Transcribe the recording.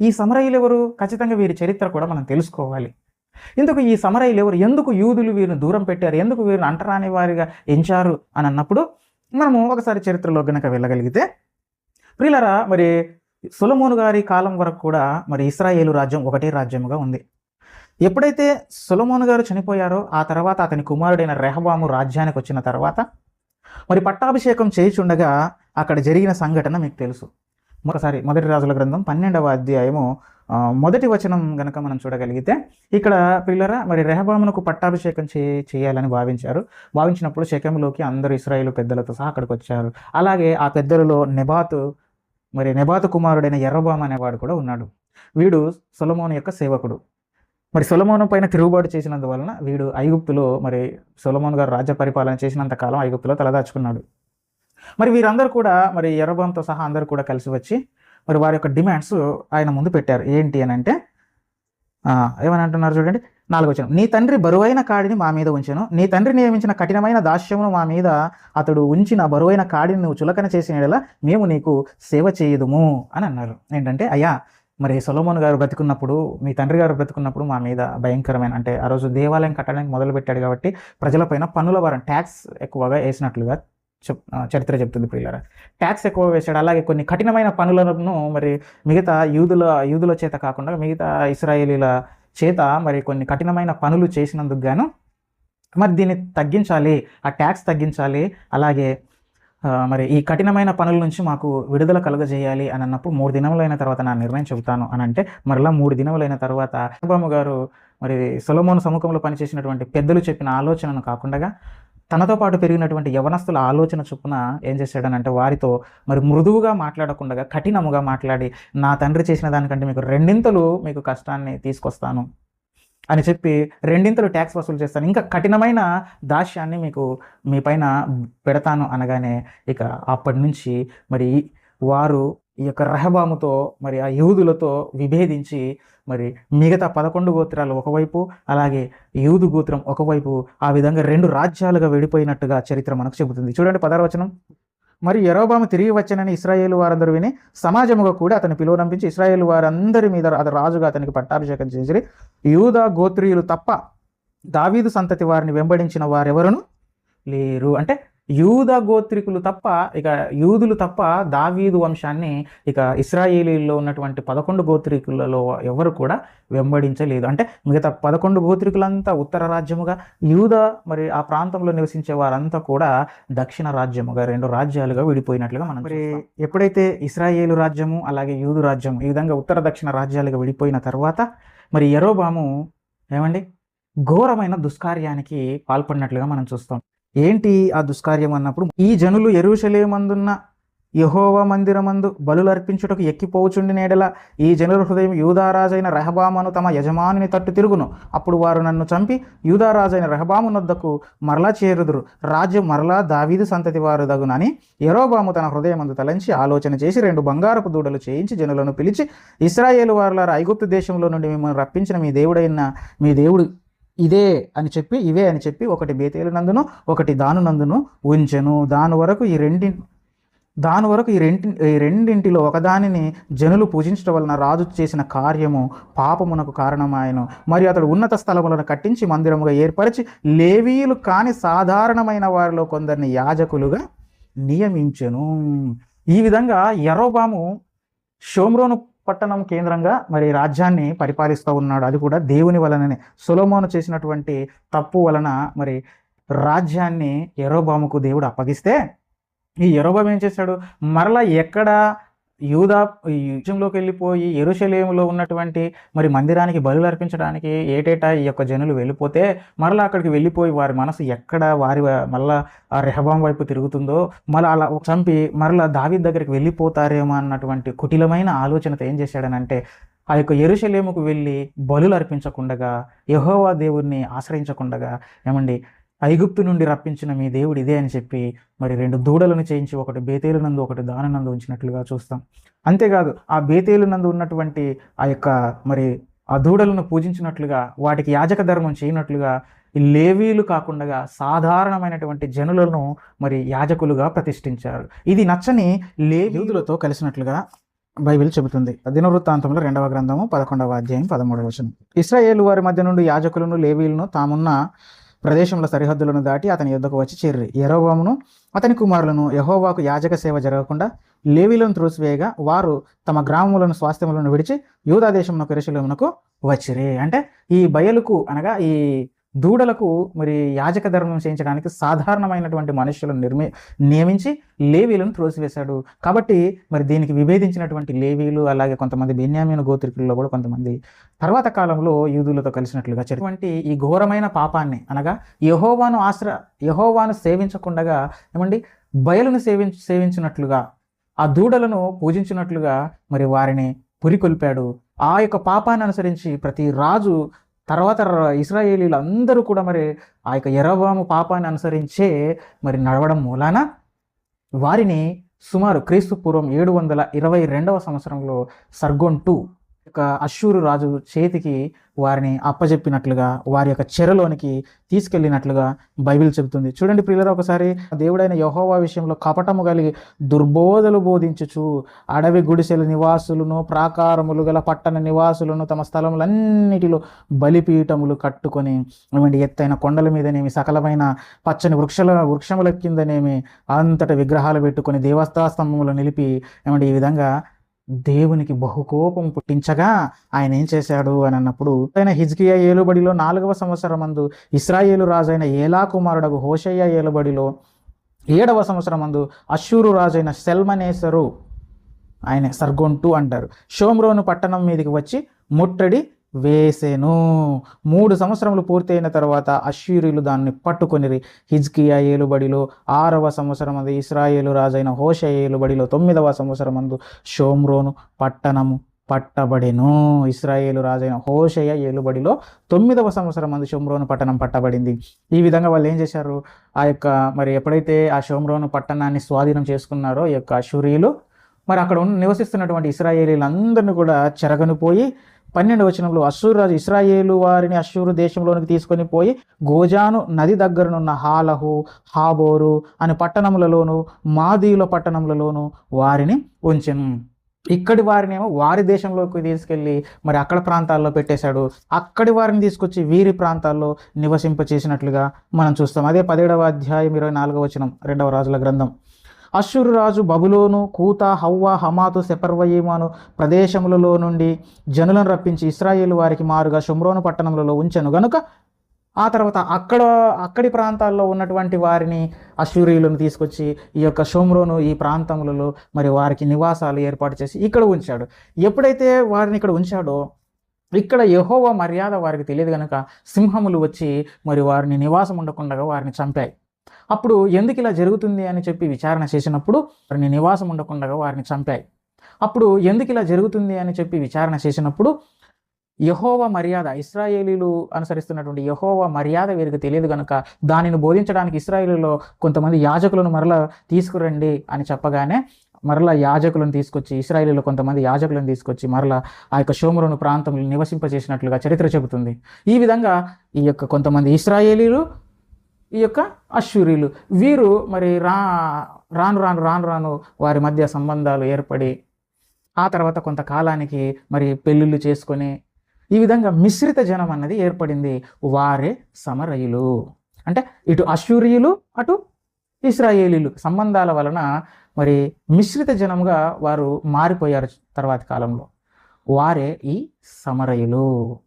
ఈ సమరయులు ఎవరు? ఖచ్చితంగా వీరి చరిత్ర కూడా మనం తెలుసుకోవాలి. ఇందుకు ఈ సమరయులు ఎవరు? ఎందుకు యూదులు వీరిని దూరం పెట్టారు? ఎందుకు వీరిని అంటరాని వారిగా ఎంచారు? అని అన్నప్పుడు మనము ఒకసారి చరిత్రలో గనక వెళ్ళగలిగితే ప్రియులరా మరి సులమోను గారి కాలం వరకు కూడా మరి ఇస్రాయేలు రాజ్యం ఒకటే రాజ్యముగా ఉంది. ఎప్పుడైతే సులమోను గారు చనిపోయారో ఆ తర్వాత అతని కుమారుడైన రెహబాము రాజ్యానికి వచ్చిన తర్వాత మరి పట్టాభిషేకం చేయుచుండగా అక్కడ జరిగిన సంఘటన మీకు తెలుసు. ఒకసారి మొదటి రాజుల గ్రంథం పన్నెండవ అధ్యాయము మొదటి వచనం గనక మనం చూడగలిగితే ఇక్కడ పిల్లరా మరి రెహబామునకు పట్టాభిషేకం చే చేయాలని భావించారు. భావించినప్పుడు శకంలోకి అందరు ఇస్రాయేలు పెద్దలతో సహా అక్కడికి వచ్చారు అలాగే ఆ పెద్దలలో నెబాతు మరి నెబాతు కుమారుడైన ఎర్రబామ అనేవాడు కూడా ఉన్నాడు. వీడు సొలమోను యొక్క సేవకుడు. మరి సొలమోను పైన తిరుగుబాటు చేసినందువలన వీడు ఐగుప్తులో మరి సొలమోను గారు రాజ్య పరిపాలన చేసినంత కాలం ఐగుప్తులో తలదాచుకున్నాడు. మరి వీరందరూ కూడా మరి ఎర్రబాంతో సహా అందరూ కూడా కలిసి వచ్చి మరి వారి యొక్క డిమాండ్స్ ఆయన ముందు పెట్టారు. ఏంటి అని అంటే ఏమని అంటున్నారు చూడండి నాలుగు వచ్చిన నీ తండ్రి బరువైన కాడిని మా మీద ఉంచాను. నీ తండ్రి నియమించిన కఠినమైన దాస్యమును మా మీద అతడు ఉంచిన బరువైన కాడిని నువ్వు చులకన చేసిన మేము నీకు సేవ చేయదుము అని అన్నారు. ఏంటంటే అయ్యా మరి సొలోమోన్ గారు బ్రతుకున్నప్పుడు మీ తండ్రి గారు బ్రతుకున్నప్పుడు మా మీద భయంకరమైన అంటే ఆ రోజు దేవాలయం కట్టడానికి మొదలు పెట్టాడు కాబట్టి ప్రజలపైన పన్నుల భారం ట్యాక్స్ ఎక్కువగా వేసినట్లుగా చెప్ చరిత్ర చెప్తుంది ప్రియులరా. ట్యాక్స్ ఎక్కువ వేశాడు. అలాగే కొన్ని కఠినమైన పనులను మరి మిగతా యూదుల యూదుల చేత కాకుండా మిగతా ఇస్రాయేలీల చేత మరి కొన్ని కఠినమైన పనులు చేసినందుకు గాను మరి దీన్ని తగ్గించాలి ఆ ట్యాక్స్ తగ్గించాలి. అలాగే మరి ఈ కఠినమైన పనుల నుంచి మాకు విడుదల కలుగజేయాలి అని అన్నప్పుడు మూడు దినములైన తర్వాత నా నిర్ణయం చెబుతాను అని అంటే మరలా మూడు దినములైన తర్వాత అబ్బాము గారు మరి సొలమోను సముఖంలో పనిచేసినటువంటి పెద్దలు చెప్పిన ఆలోచనను కాకుండా తనతో పాటు పెరిగినటువంటి యవనస్తుల ఆలోచన చొప్పున ఏం చేశాడనంటే వారితో మరి మృదువుగా మాట్లాడకుండా కఠినముగా మాట్లాడి నా తండ్రి చేసిన దానికంటే మీకు రెండింతలు మీకు కష్టాన్ని తీసుకొస్తాను అని చెప్పి రెండింతలు ట్యాక్స్ వసూలు చేస్తాను. ఇంకా కఠినమైన దాస్యాన్ని మీకు మీ పైన పెడతాను అనగానే ఇక అప్పటి నుంచి మరి వారు ఈ యొక్క రహబాముతో మరి ఆ యూదులతో విభేదించి మరి మిగతా పదకొండు గోత్రాలు ఒకవైపు అలాగే యూదు గోత్రం ఒకవైపు ఆ విధంగా రెండు రాజ్యాలుగా విడిపోయినట్టుగా చరిత్ర మనకు చెబుతుంది. చూడండి పదవచనం మరి యరోబాము తిరిగి వచ్చానని ఇస్రాయేలు వారందరూ విని సమాజముగా కూడా అతని పిలువనంపించి ఇస్రాయేలు వారందరి మీద అతను రాజుగా అతనికి పట్టాభిషేకం చేసి యూదా గోత్రీయులు తప్ప దావీదు సంతతి వారిని వెంబడించిన వారెవరును? లేరు. అంటే యూద గోత్రికులు తప్ప ఇక యూదులు తప్ప దావీదు వంశాన్ని ఇక ఇస్రాయేలీల్లో ఉన్నటువంటి పదకొండు గోత్రికులలో ఎవరు కూడా వెంబడించలేదు. అంటే మిగతా పదకొండు గోత్రికులంతా ఉత్తర రాజ్యముగా యూద మరి ఆ ప్రాంతంలో నివసించే వారంతా కూడా దక్షిణ రాజ్యముగా రెండు రాజ్యాలుగా విడిపోయినట్లుగా మనం మరి ఎప్పుడైతే ఇస్రాయేలు రాజ్యము అలాగే యూదు రాజ్యం ఈ విధంగా ఉత్తర దక్షిణ రాజ్యాలుగా విడిపోయిన తర్వాత మరి ఎరోబాము ఏమండి? ఘోరమైన దుష్కార్యానికి పాల్పడినట్లుగా మనం చూస్తాం. ఏంటి ఆ దుష్కార్యం అన్నప్పుడు? ఈ జనులు ఎరుషలేమందున్న యహోవ మందిరమందు బలులు అర్పించుటకు ఎక్కిపోచుండి నేడల ఈ జనుల హృదయం యూదారాజైన రెహబామను తమ యజమానిని తట్టు తిరుగును. అప్పుడు వారు నన్ను చంపి యూదారాజైన రెహబాము నొద్దకు మరలా చేరుదురు. రాజ్యం మరలా దావీదు సంతతి వారు దగునని ఎరోబాము తన హృదయమందు తలంచి ఆలోచన చేసి రెండు బంగారపు దూడలు చేయించి జనులను పిలిచి ఇస్రాయేలు వారులారా ఐగుప్తు దేశంలో నుండి మిమ్మల్ని రప్పించిన మీ దేవుడైన మీ దేవుడు ఇదే అని చెప్పి ఇవే అని చెప్పి ఒకటి బేతేలు నందును ఒకటి దాను నందును ఉంచెను. దాని వరకు ఈ రెండి దాని వరకు ఈ రెంటి ఈ రెండింటిలో ఒకదానిని జనులు పూజించడం వలన రాజు చేసిన కార్యము పాపమునకు కారణమాయను. మరియు అతడు ఉన్నత స్థలములను కట్టించి మందిరముగా ఏర్పరిచి లేవీలు కాని సాధారణమైన వారిలో కొందరిని యాజకులుగా నియమించెను. ఈ విధంగా ఎరోబాము షోమ్రోను పట్టణం కేంద్రంగా మరి రాజ్యాన్ని పరిపాలిస్తూ ఉన్నాడు. అది కూడా దేవుని వలననే. సులోమోను చేసినటువంటి తప్పు వలన మరి రాజ్యాన్ని ఎరోబాముకు దేవుడు అప్పగిస్తే ఈ ఎరోబాము ఏం చేశాడు? మరలా ఎక్కడ యూదా ఈ యుద్ధంలోకి వెళ్ళిపోయి ఎరుశలేములో ఉన్నటువంటి మరి మందిరానికి బలులు అర్పించడానికి ఏటేటా ఈ యొక్క జనులు వెళ్ళిపోతే మరలా అక్కడికి వెళ్ళిపోయి వారి మనసు ఎక్కడ వారి మళ్ళా ఆ రెహబాం వైపు తిరుగుతుందో మళ్ళీ అలా చంపి మరలా దావి దగ్గరికి వెళ్ళిపోతారేమో అన్నటువంటి కుటిలమైన ఆలోచనతో ఏం చేశాడనంటే ఆ యొక్క ఎరుశలేముకు వెళ్ళి బలులు అర్పించకుండగా యహోవా దేవుడిని ఆశ్రయించకుండగా ఏమండి ఐగుప్తు నుండి రప్పించిన మీ దేవుడు ఇదే అని చెప్పి మరి రెండు దూడలను చేయించి ఒకటి బేతేలు నందు ఒకటి దాననందు ఉంచినట్లుగా చూస్తాం. అంతేకాదు ఆ బేతేలు నందు ఉన్నటువంటి ఆ యొక్క మరి ఆ దూడలను పూజించినట్లుగా వాటికి యాజక ధర్మం చేయనట్లుగా ఈ లేవీలు కాకుండా సాధారణమైనటువంటి జనులను మరి యాజకులుగా ప్రతిష్ఠించారు. ఇది నచ్చని లేవీలతో కలిసినట్లుగా బైబిల్ చెబుతుంది. దినవృత్తాంతంలో రెండవ గ్రంథము పదకొండవ అధ్యాయం పదమూడవ వచనం. ఇస్రాయేలు వారి మధ్య నుండి యాజకులను లేవీలను తామున్న ప్రదేశంలో సరిహద్దులను దాటి అతని యుద్ధకు వచ్చి చేర్రి. యెరోబామును అతని కుమారులను యహోవాకు యాజక సేవ జరగకుండా లేవీలను త్రోసివేయగా వారు తమ గ్రామములను స్వాస్థ్యములను విడిచి యూదా దేశమునకు ఎరుసలేమునకు వచ్చిరి. అంటే ఈ బయలుకు అనగా ఈ దూడలకు మరి యాజక ధర్మం చేయించడానికి సాధారణమైనటువంటి మనుషులను నిర్మి నియమించి లేవీలను త్రోసివేశాడు. కాబట్టి మరి దీనికి విభేదించినటువంటి లేవీలు అలాగే కొంతమంది బెన్యామీన గోత్రికుల్లో కూడా కొంతమంది తర్వాత కాలంలో యూదులతో కలిసినట్లుగా చెటువంటి ఈ ఘోరమైన పాపాన్ని అనగా యహోవాను ఆశ్ర యహోవాను సేవించకుండగా ఏమండి? బయలును సేవించ సేవించినట్లుగా ఆ దూడలను పూజించినట్లుగా మరి వారిని పురికొల్పాడు. ఆ యొక్క పాపాన్ని అనుసరించి ప్రతి రాజు తర్వాత ఇస్రాయేలీలు అందరూ కూడా మరి ఆ యొక్క ఎరబాము పాపాన్ని అనుసరించే మరి నడవడం మూలాన వారిని సుమారు క్రీస్తు పూర్వం ఏడు వందల ఇరవై రెండవ సంవత్సరంలో సర్గోన్ టూ యొక్క అశ్షూరు రాజు చేతికి వారిని అప్పజెప్పినట్లుగా వారి యొక్క చెరలోనికి తీసుకెళ్ళినట్లుగా బైబిల్ చెబుతుంది. చూడండి ప్రియులరా ఒకసారి దేవుడైన యహోవా విషయంలో కపటము కలిగి దుర్బోధలు బోధించుచు అడవి గుడిసెల నివాసులను ప్రాకారములు గల పట్టణ నివాసులను తమ స్థలములన్నిటిలో బలిపీఠములు కట్టుకొని ఏమండి ఎత్తైన కొండల మీదనేమి సకలమైన పచ్చని వృక్షల వృక్షముల కిందనేమి అంతట విగ్రహాలు పెట్టుకొని దేవస్థా స్తంభములు నిలిపి ఏమండి ఈ విధంగా దేవునికి బహుకోపం పుట్టించగా ఆయన ఏం చేశాడు అని అన్నప్పుడు ఆయన హిజ్కియా ఏలుబడిలో నాలుగవ సంవత్సరం మందు ఇస్రాయేలు రాజైన ఏలా కుమారుడకు హోషయ్య ఏలుబడిలో ఏడవ సంవత్సరం మందు అశ్షూరు రాజైన సెల్మనేసరు ఆయన సర్గొంటు అంటారు. షోమ్రోను పట్టణం మీదకి వచ్చి ముట్టడి వేసెను. మూడు సంవత్సరములు పూర్తయిన తర్వాత అశ్వీరులు దాన్ని పట్టుకొనిరి. హిజ్కియా ఏలుబడిలో ఆరవ సంవత్సరం అందు ఇస్రాయేలు రాజైన హోష ఏలుబడిలో తొమ్మిదవ సంవత్సరం అందు షోమ్రోను పట్టణము పట్టబడెను. ఇస్రాయేలు రాజైన హోషయ ఏలుబడిలో తొమ్మిదవ సంవత్సరం మంది షోమ్రోను పట్టణం పట్టబడింది. ఈ విధంగా వాళ్ళు ఏం చేశారు? ఆ యొక్క మరి ఎప్పుడైతే ఆ షోమ్రోను పట్టణాన్ని స్వాధీనం చేసుకున్నారో ఈ యొక్క అశూరియులు మరి అక్కడ ఉన్న నివసిస్తున్నటువంటి ఇస్రాయేలీలందరినీ కూడా చెరగనిపోయి పన్నెండు వచనంలో అశ్షూరు రాజు ఇస్రాయేలు వారిని అశ్షూరు దేశంలోనికి తీసుకొని పోయి గోజాను నది దగ్గరనున్న హాలహు హాబోరు అనే పట్టణములలోను మాదీయుల పట్టణములలోను వారిని ఉంచెను. ఇక్కడి వారినేమో వారి దేశంలోకి తీసుకెళ్ళి మరి అక్కడ ప్రాంతాల్లో పెట్టేశాడు. అక్కడి వారిని తీసుకొచ్చి వీరి ప్రాంతాల్లో నివసింప చేసినట్లుగా మనం చూస్తాం. అదే పదిహేడవ అధ్యాయం ఇరవై నాలుగవ వచనం రెండవ రాజుల గ్రంథం. అశ్వరురాజు బబులోను కూత హవ్వ హమాతు సెపర్వయీమాను ప్రదేశములలో నుండి జనులను రప్పించి ఇస్రాయేల్ వారికి మారుగా షుమ్రోను పట్టణములలో ఉంచెను. గనుక ఆ తర్వాత అక్కడ అక్కడి ప్రాంతాల్లో ఉన్నటువంటి వారిని అశ్వరీయులను తీసుకొచ్చి ఈ యొక్క షోమ్రోను ఈ ప్రాంతములలో మరి వారికి నివాసాలు ఏర్పాటు చేసి ఇక్కడ ఉంచాడు. ఎప్పుడైతే వారిని ఇక్కడ ఉంచాడో ఇక్కడ యహోవ మర్యాద వారికి తెలియదు కనుక సింహములు వచ్చి మరి వారిని నివాసం ఉండకుండా వారిని చంపాయి. అప్పుడు ఎందుకు ఇలా జరుగుతుంది అని చెప్పి విచారణ చేసినప్పుడు వారిని నివాసం ఉండకుండా వారిని చంపాయి. అప్పుడు ఎందుకు ఇలా జరుగుతుంది అని చెప్పి విచారణ చేసినప్పుడు యహోవ మర్యాద ఇస్రాయేలీలు అనుసరిస్తున్నటువంటి యహోవ మర్యాద వీరికి తెలియదు కనుక దానిని బోధించడానికి ఇస్రాయేలీలో కొంతమంది యాజకులను మరలా తీసుకురండి అని చెప్పగానే మరలా యాజకులను తీసుకొచ్చి ఇస్రాయేలీలో కొంతమంది యాజకులను తీసుకొచ్చి మరలా ఆ యొక్క షోమరును ప్రాంతంలో నివసింపజేసినట్లుగా చరిత్ర చెబుతుంది. ఈ విధంగా ఈ యొక్క కొంతమంది ఇస్రాయేలీలు ఈ యొక్క అశ్వరీలు వీరు మరి రా రాను రాను రాను రాను వారి మధ్య సంబంధాలు ఏర్పడి ఆ తర్వాత కొంతకాలానికి మరి పెళ్ళిళ్ళు చేసుకొని ఈ విధంగా మిశ్రిత జనం అన్నది ఏర్పడింది. వారే సమరయులు. అంటే ఇటు అశ్వరీయులు అటు ఇస్రాయేలీలు సంబంధాల వలన మరి మిశ్రిత జనంగా వారు మారిపోయారు తర్వాతి కాలంలో. వారే ఈ సమరయులు.